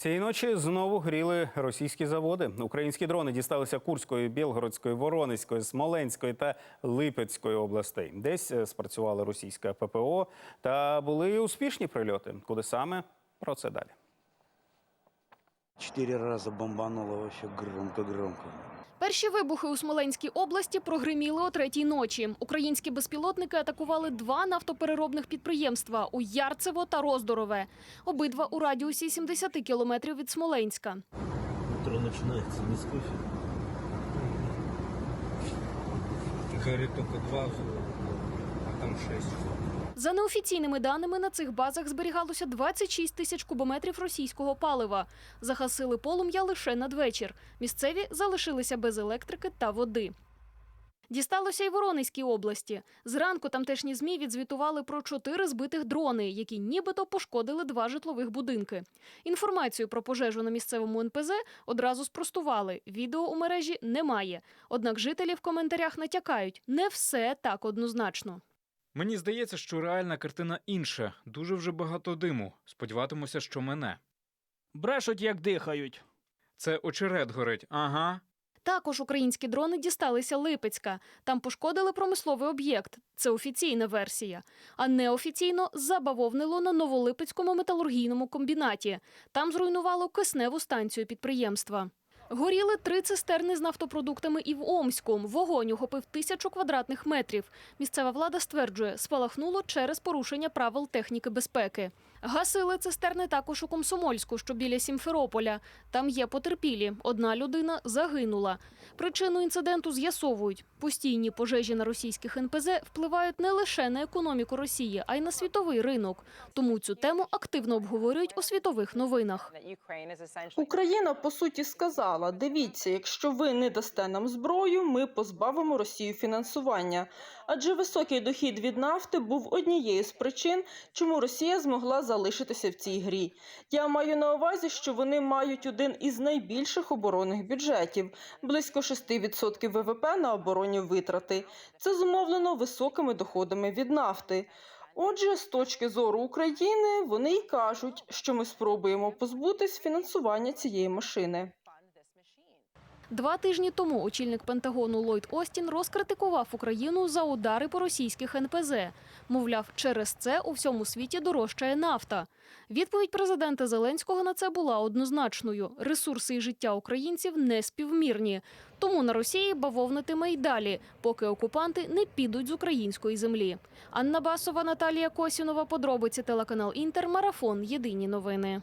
Цієї ночі знову гріли російські заводи. Українські дрони дісталися Курської, Білгородської, Воронезької, Смоленської та Липецької областей. Десь е, спрацювала російська ППО та були успішні прильоти. Куди саме про це далі? Чотири рази бомбануло вообще громко-громко. Перші вибухи у Смоленській області прогриміли о третій ночі. Українські безпілотники атакували два нафтопереробних підприємства у Ярцево та Роздорове. Обидва у радіусі 70 кілометрів від Смоленська. Утро начинается не с кофе. Только два а там шесть. За неофіційними даними, на цих базах зберігалося 26 тисяч кубометрів російського палива. Загасили полум'я лише надвечір. Місцеві залишилися без електрики та води. Дісталося й Воронезькій області. Зранку тамтешні змі відзвітували про чотири збитих дрони, які нібито пошкодили два житлових будинки. Інформацію про пожежу на місцевому НПЗ одразу спростували. Відео у мережі немає. Однак жителі в коментарях натякають, не все так однозначно. Мені здається, що реальна картина інша. Дуже вже багато диму. Сподіватимуся, що мене. Брешуть, як дихають. Це очерет горить. Ага. Також українські дрони дісталися Липецька. Там пошкодили промисловий об'єкт. Це офіційна версія. А неофіційно забавовнило на Новолипецькому металургійному комбінаті. Там зруйнувало кисневу станцію підприємства. Горіли три цистерни з нафтопродуктами і в Омську. Вогонь охопив тисячу квадратних метрів. Місцева влада стверджує, спалахнуло через порушення правил техніки безпеки. Гасили цистерни також у Комсомольську, що біля Сімферополя. Там є потерпілі. Одна людина загинула. Причину інциденту з'ясовують. Постійні пожежі на російських НПЗ впливають не лише на економіку Росії, а й на світовий ринок. Тому цю тему активно обговорюють у світових новинах. Україна по суті сказала: дивіться, якщо ви не дасте нам зброю, ми позбавимо Росію фінансування. Адже високий дохід від нафти був однією з причин, чому Росія змогла залишитися в цій грі. Я маю на увазі, що вони мають один із найбільших оборонних бюджетів близько 6% ВВП на оборонні витрати. Це зумовлено високими доходами від нафти. Отже, з точки зору України, вони й кажуть, що ми спробуємо позбутись фінансування цієї машини. Два тижні тому очільник Пентагону Ллойд Остін розкритикував Україну за удари по російських НПЗ. Мовляв, через це у всьому світі дорожчає нафта. Відповідь президента Зеленського на це була однозначною: ресурси і життя українців не співмірні. Тому на Росії бавовнитиме й далі, поки окупанти не підуть з української землі. Анна Басова, Наталія Косінова. Подробиці телеканал Інтер. Марафон. Єдині новини.